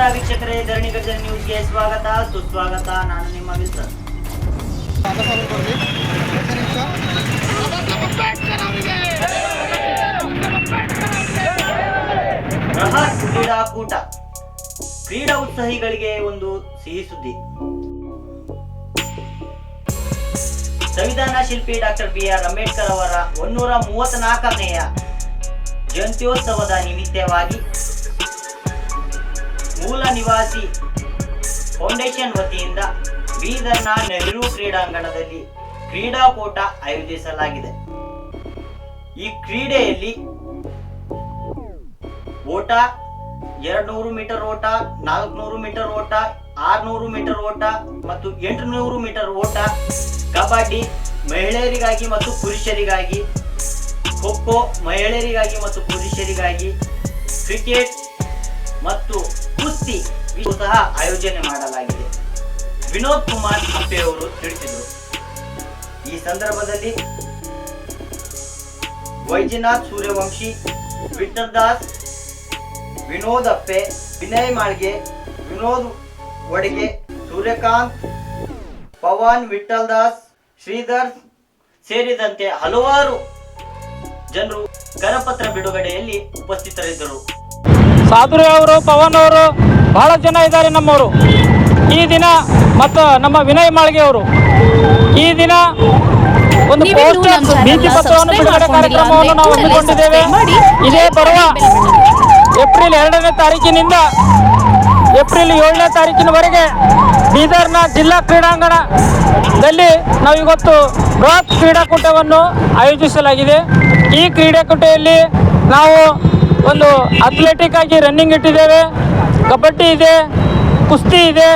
ನಮಸ್ಕಾರ ವೀಕ್ಷಕರೇ, ಧರಣಿ ಗರ್ಜನ ನ್ಯೂಸ್ಗೆ ಸ್ವಾಗತ, ಸುಸ್ವಾಗತ. ನಾನು ನಿಮ್ಮ ವಿಲ್ಸನ್ ಕ್ರೀಡಾಕೂಟ. ಕ್ರೀಡಾ ಉತ್ಸಾಹಿಗಳಿಗೆ ಒಂದು ಸಿಹಿ ಸುದ್ದಿ. ಸಂವಿಧಾನ ಶಿಲ್ಪಿ ಡಾಕ್ಟರ್ ಬಿ ಆರ್ ಅಂಬೇಡ್ಕರ್ ಅವರ ಒನ್ನೂರ ಮೂವತ್ನಾಲ್ಕನೆಯ ಜಯಂತ್ಯೋತ್ಸವದ ನಿಮಿತ್ತವಾಗಿ ಮೂಲ ನಿವಾಸಿ ಫೌಂಡೇಶನ್ ವತಿಯಿಂದ ಬೀದರ್ನ ನೆಹರು ಕ್ರೀಡಾಂಗಣದಲ್ಲಿ ಕ್ರೀಡಾಕೂಟ ಆಯೋಜಿಸಲಾಗಿದೆ. ಈ ಕ್ರೀಡೆಯಲ್ಲಿ ಓಟ ಎರಡ್ನೂರು ಮೀಟರ್ ಓಟ, ನಾಲ್ಕುನೂರು ಮೀಟರ್ ಓಟ, ಆರ್ನೂರು ಮೀಟರ್ ಓಟ ಮತ್ತು ಎಂಟುನೂರು ಮೀಟರ್ ಓಟ, ಕಬಡ್ಡಿ ಮಹಿಳೆಯರಿಗಾಗಿ ಮತ್ತು ಪುರುಷರಿಗಾಗಿ, ಖೋ ಖೋ ಮಹಿಳೆಯರಿಗಾಗಿ ಮತ್ತು ಪುರುಷರಿಗಾಗಿ, ಕ್ರಿಕೆಟ್ ಮತ್ತು ಇವು ಸಹ ಆಯೋಜನೆ ಮಾಡಲಾಗಿದೆ. ವಿನೋದ್ ಕುಮಾರ್ ಅವರು ತಿಳಿಸಿದರು. ಈ ಸಂದರ್ಭದಲ್ಲಿ ವೈದ್ಯನಾಥ್ ಸೂರ್ಯವಂಶಿ ವಿಠಲ್ ದಾಸ್, ವಿನೋದ್ ಅಪ್ಪೆ, ವಿನಯ್ ಮಾಳ್ಗೆ, ವಿನೋದ್ ವಡಿಗೆ ಸೂರ್ಯಕಾಂತ್, ಪವನ್ ವಿಠಲ್ ದಾಸ್, ಶ್ರೀಧರ್ ಸೇರಿದಂತೆ ಹಲವಾರು ಜನರು ಕರಪತ್ರ ಬಿಡುಗಡೆಯಲ್ಲಿ ಉಪಸ್ಥಿತರಿದ್ದರು. ಸಾಧುರಿ ಅವರು ಪವನ್ ಅವರು ಬಹಳ ಜನ ಇದ್ದಾರೆ ನಮ್ಮವರು. ಈ ದಿನ ಮತ್ತು ನಮ್ಮ ವಿನಯ್ ಮಾಳ್ಗೆ ಅವರು. ಈ ದಿನ ಒಂದು ನೀತಿ ಪತ್ರವನ್ನು ಬಿಡುಗಡೆ ಕಾರ್ಯಕ್ರಮವನ್ನು ನಾವು ಹಮ್ಮಿಕೊಂಡಿದ್ದೇವೆ. ಇದೇ ಬರುವ ಏಪ್ರಿಲ್ ಎರಡನೇ ತಾರೀಕಿನಿಂದ ಏಪ್ರಿಲ್ ಏಳನೇ ತಾರೀಕಿನವರೆಗೆ ಬೀದರ್ನ ಜಿಲ್ಲಾ ಕ್ರೀಡಾಂಗಣದಲ್ಲಿ ನಾವು ಇವತ್ತು ಬೃಹತ್ ಕ್ರೀಡಾಕೂಟವನ್ನು ಆಯೋಜಿಸಲಾಗಿದೆ. ಈ ಕ್ರೀಡಾಕೂಟದಲ್ಲಿ ನಾವು ಒಂದು ಅಥ್ಲೆಟಿಕ್ ಆಗಿ ರನ್ನಿಂಗ್ ಇಟ್ಟಿದ್ದೇವೆ. ಕಬಡ್ಡಿ ಇದೆ, ಕುಸ್ತಿ ಇದೆ,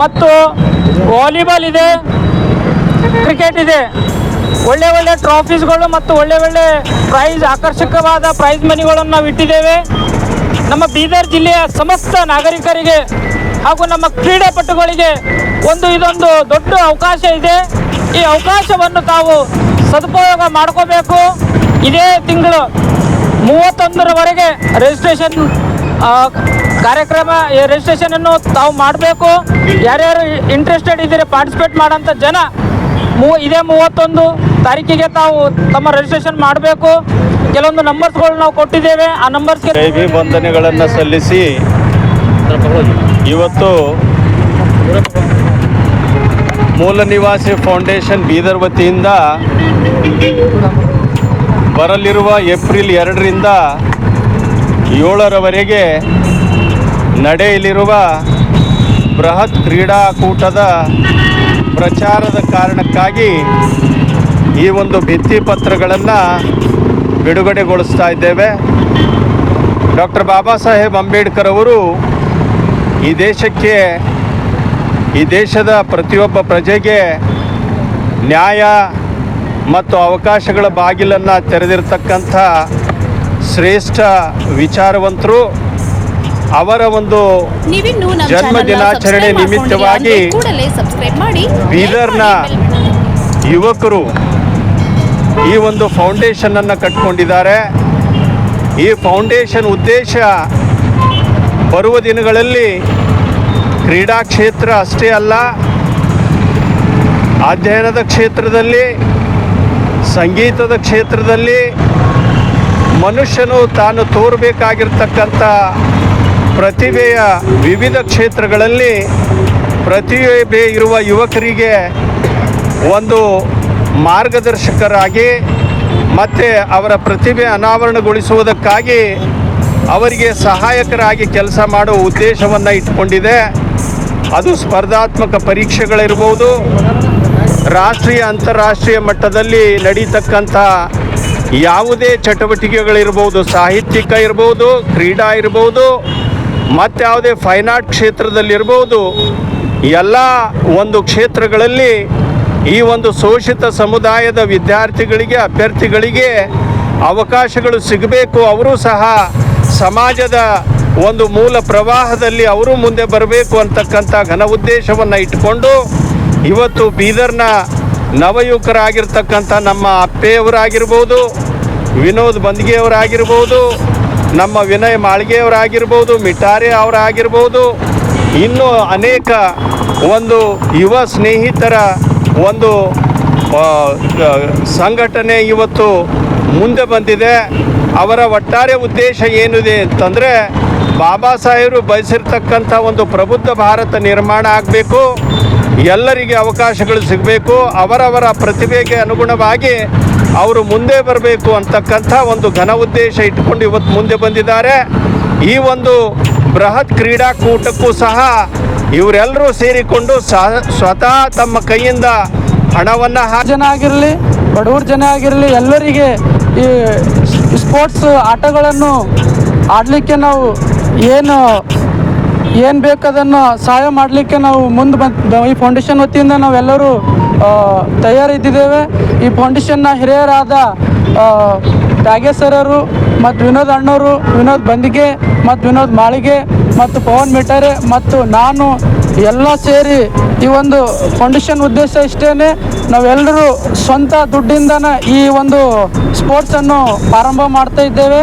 ಮತ್ತು ವಾಲಿಬಾಲ್ ಇದೆ ಕ್ರಿಕೆಟ್ ಇದೆ. ಒಳ್ಳೆ ಒಳ್ಳೆ ಟ್ರಾಫೀಸ್ಗಳು ಮತ್ತು ಒಳ್ಳೆ ಒಳ್ಳೆ ಪ್ರೈಸ್ ಆಕರ್ಷಕವಾದ ಪ್ರೈಸ್ ಮನಿಗಳನ್ನು ನಾವು ಇಟ್ಟಿದ್ದೇವೆ. ನಮ್ಮ ಬೀದರ್ ಜಿಲ್ಲೆಯ ಸಮಸ್ತ ನಾಗರಿಕರಿಗೆ ಹಾಗೂ ನಮ್ಮ ಕ್ರೀಡಾಪಟುಗಳಿಗೆ ಒಂದು ಇದೊಂದು ದೊಡ್ಡ ಅವಕಾಶ ಇದೆ. ಈ ಅವಕಾಶವನ್ನು ತಾವು ಸದುಪಯೋಗ ಮಾಡ್ಕೋಬೇಕು. ಇದೇ ತಿಂಗಳು ಮೂವತ್ತೊಂದರವರೆಗೆ ರಿಜಿಸ್ಟ್ರೇಷನ್ ಕಾರ್ಯಕ್ರಮ ರಿಜಿಸ್ಟ್ರೇಷನ್ ಅನ್ನು ತಾವು ಮಾಡಬೇಕು. ಯಾರ್ಯಾರು ಇಂಟ್ರೆಸ್ಟೆಡ್ ಇದ್ದೀರಿ ಪಾರ್ಟಿಸಿಪೇಟ್ ಮಾಡೋಂಥ ಜನ, ಮೂ, ಇದೇ ಮೂವತ್ತೊಂದು ತಾರೀಕಿಗೆ ತಾವು ತಮ್ಮ ರಿಜಿಸ್ಟ್ರೇಷನ್ ಮಾಡಬೇಕು. ಕೆಲವೊಂದು ನಂಬರ್ಸ್ಗಳು ನಾವು ಕೊಟ್ಟಿದ್ದೇವೆ. ಆ ನಂಬರ್ಸ್ಗೆ ಅಭಿವಂದನೆಗಳನ್ನು ವಂದನೆಗಳನ್ನು ಸಲ್ಲಿಸಿ ಇವತ್ತು ಮೂಲ ನಿವಾಸಿ ಫೌಂಡೇಶನ್ ಬೀದರ್ ವತಿಯಿಂದ ಬರಲಿರುವ ಏಪ್ರಿಲ್ ಎರಡರಿಂದ ಏಳರವರೆಗೆ ನಡೆಯಲಿರುವ ಬೃಹತ್ ಕ್ರೀಡಾಕೂಟದ ಪ್ರಚಾರದ ಕಾರಣಕ್ಕಾಗಿ ಈ ಒಂದು ಭಿತ್ತಿಪತ್ರಗಳನ್ನು ಬಿಡುಗಡೆಗೊಳಿಸ್ತಾ ಇದ್ದೇವೆ. ಡಾಕ್ಟರ್ ಬಾಬಾ ಸಾಹೇಬ್ ಅಂಬೇಡ್ಕರ್ ಅವರು ಈ ದೇಶಕ್ಕೆ, ಈ ದೇಶದ ಪ್ರತಿಯೊಬ್ಬ ಪ್ರಜೆಗೆ ನ್ಯಾಯ ಮತ್ತು ಅವಕಾಶಗಳ ಬಾಗಿಲನ್ನು ತೆರೆದಿರ್ತಕ್ಕಂಥ ಶ್ರೇಷ್ಠ ವಿಚಾರವಂತರು ಅವರ ಒಂದು ಜನ್ಮ ದಿನಾಚರಣೆ ನಿಮಿತ್ತವಾಗಿ ಕೂಡಲೇ ಸಬ್ಸ್ಕ್ರೈಬ್ ಮಾಡಿ ಬೀದರ್ನ ಯುವಕರು ಈ ಒಂದು ಫೌಂಡೇಶನನ್ನು ಕಟ್ಕೊಂಡಿದ್ದಾರೆ. ಈ ಫೌಂಡೇಶನ್ ಉದ್ದೇಶ ಬರುವ ದಿನಗಳಲ್ಲಿ ಕ್ರೀಡಾ ಕ್ಷೇತ್ರ ಅಷ್ಟೇ ಅಲ್ಲ ಅಧ್ಯಯನದ ಕ್ಷೇತ್ರದಲ್ಲಿ ಸಂಗೀತದ ಕ್ಷೇತ್ರದಲ್ಲಿ ಮನುಷ್ಯನು ತಾನು ತೋರಬೇಕಾಗಿರ್ತಕ್ಕಂಥ ಪ್ರತಿಭೆಯ ವಿವಿಧ ಕ್ಷೇತ್ರಗಳಲ್ಲಿ ಪ್ರತಿಭೆ ಇರುವ ಯುವಕರಿಗೆ ಒಂದು ಮಾರ್ಗದರ್ಶಕರಾಗಿ ಮತ್ತು ಅವರ ಪ್ರತಿಭೆ ಅನಾವರಣಗೊಳಿಸುವುದಕ್ಕಾಗಿ ಅವರಿಗೆ ಸಹಾಯಕರಾಗಿ ಕೆಲಸ ಮಾಡುವ ಉದ್ದೇಶವನ್ನು ಇಟ್ಕೊಂಡಿದೆ. ಅದು ಸ್ಪರ್ಧಾತ್ಮಕ ಪರೀಕ್ಷೆಗಳಿರ್ಬೋದು ರಾಷ್ಟ್ರೀಯ ಅಂತಾರಾಷ್ಟ್ರೀಯ ಮಟ್ಟದಲ್ಲಿ ನಡೀತಕ್ಕಂಥ ಯಾವುದೇ ಚಟುವಟಿಕೆಗಳಿರ್ಬೋದು, ಸಾಹಿತ್ಯಿಕ ಇರ್ಬೋದು, ಕ್ರೀಡಾ ಇರ್ಬೋದು, ಮತ್ತು ಯಾವುದೇ ಫೈನ್ ಆರ್ಟ್ ಕ್ಷೇತ್ರದಲ್ಲಿರ್ಬೋದು, ಎಲ್ಲ ಒಂದು ಕ್ಷೇತ್ರಗಳಲ್ಲಿ ಈ ಒಂದು ಶೋಷಿತ ಸಮುದಾಯದ ವಿದ್ಯಾರ್ಥಿಗಳಿಗೆ, ಅಭ್ಯರ್ಥಿಗಳಿಗೆ ಅವಕಾಶಗಳು ಸಿಗಬೇಕು. ಅವರು ಸಹ ಸಮಾಜದ ಒಂದು ಮೂಲ ಪ್ರವಾಹದಲ್ಲಿ ಅವರು ಮುಂದೆ ಬರಬೇಕು ಅಂತಕ್ಕಂಥ ಘನ ಉದ್ದೇಶವನ್ನು ಇಟ್ಕೊಂಡು ಇವತ್ತು ಬೀದರ್ನ ನವಯುವಕರಾಗಿರ್ತಕ್ಕಂಥ ನಮ್ಮ ಅಪ್ಪೆಯವರಾಗಿರ್ಬೋದು, ವಿನೋದ್ ಬಂದ್ಗೆಯವರಾಗಿರ್ಬೋದು, ನಮ್ಮ ವಿನಯ್ ಮಾಳ್ಗೆಯವರಾಗಿರ್ಬೋದು ಮಿಟಾರೆ ಅವರಾಗಿರ್ಬೋದು, ಇನ್ನೂ ಅನೇಕ ಒಂದು ಯುವ ಸ್ನೇಹಿತರ ಒಂದು ಸಂಘಟನೆ ಇವತ್ತು ಮುಂದೆ ಬಂದಿದೆ. ಅವರ ಒಟ್ಟಾರೆ ಉದ್ದೇಶ ಏನಿದೆ ಅಂತಂದರೆ, ಬಾಬಾ ಸಾಹೇಬರು ಬಯಸಿರ್ತಕ್ಕಂಥ ಒಂದು ಪ್ರಬುದ್ಧ ಭಾರತ ನಿರ್ಮಾಣ ಆಗಬೇಕು. ಎಲ್ಲರಿಗೆ ಅವಕಾಶಗಳು ಸಿಗಬೇಕು, ಅವರವರ ಪ್ರತಿಭೆಗೆ ಅನುಗುಣವಾಗಿ ಅವರು ಮುಂದೆ ಬರಬೇಕು ಅಂತಕ್ಕಂಥ ಒಂದು ಘನ ಉದ್ದೇಶ ಇಟ್ಕೊಂಡು ಇವತ್ತು ಮುಂದೆ ಬಂದಿದ್ದಾರೆ. ಈ ಒಂದು ಬೃಹತ್ ಕ್ರೀಡಾಕೂಟಕ್ಕೂ ಸಹ ಇವರೆಲ್ಲರೂ ಸೇರಿಕೊಂಡು ಸಹ ಸ್ವತಃ ತಮ್ಮ ಕೈಯಿಂದ ಹಣವನ್ನು ಜನ ಆಗಿರಲಿ, ಬಡವ್ರ ಜನ ಆಗಿರಲಿ, ಎಲ್ಲರಿಗೆ ಈ ಸ್ಪೋರ್ಟ್ಸ್ ಆಟಗಳನ್ನು ಆಡಲಿಕ್ಕೆ ನಾವು ಏನು ಏನು ಬೇಕದನ್ನು ಸಹಾಯ ಮಾಡಲಿಕ್ಕೆ ನಾವು ಮುಂದೆ ಬಂದು ಈ ಫೌಂಡೇಶನ್ ವತಿಯಿಂದ ನಾವೆಲ್ಲರೂ ತಯಾರಿದ್ದೇವೆ ಈ ಫೌಂಡೇಶನ್ನ ಹಿರಿಯರಾದ ತ್ಯಾಗೇಶ್ವರರು ಮತ್ತು ವಿನೋದ್ ಅಣ್ಣವರು, ವಿನೋದ್ ಬಂದಿಗೆ, ಮತ್ತು ವಿನೋದ್ ಮಾಳಿಗೆ, ಮತ್ತು ಪವನ್ ಮಿಟರೆ, ಮತ್ತು ನಾನು ಎಲ್ಲ ಸೇರಿ ಈ ಒಂದು ಫೌಂಡೇಶನ್ ಉದ್ದೇಶ ಇಷ್ಟೇ ನಾವೆಲ್ಲರೂ ಸ್ವಂತ ದುಡ್ಡಿಂದನ ಈ ಒಂದು ಸ್ಪೋರ್ಟ್ಸನ್ನು ಪ್ರಾರಂಭ ಮಾಡ್ತಾ ಇದ್ದೇವೆ.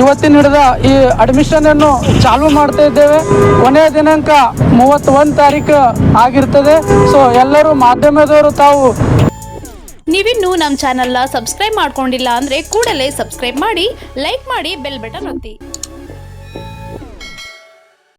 ಇವತ್ತಿನ ಹಿಡಿದ ಈ ಅಡ್ಮಿಷನನ್ನು ಚಾಲು ಮಾಡ್ತಾ ಇದ್ದೇವೆ. ಕೊನೆಯ ದಿನಾಂಕ ಮೂವತ್ತೊಂದು ತಾರೀಕು ಆಗಿರ್ತದೆ. ಸೊ ಎಲ್ಲರೂ ಮಾಧ್ಯಮದವರು ತಾವು ನೀವಿನ್ನೂ ನಮ್ಮ ಚಾನಲ್ನ ಸಬ್ಸ್ಕ್ರೈಬ್ ಮಾಡ್ಕೊಂಡಿಲ್ಲ ಅಂದರೆ ಕೂಡಲೇ ಸಬ್ಸ್ಕ್ರೈಬ್ ಮಾಡಿ ಲೈಕ್ ಮಾಡಿ ಬೆಲ್ ಬಟನ್ ಒತ್ತಿ.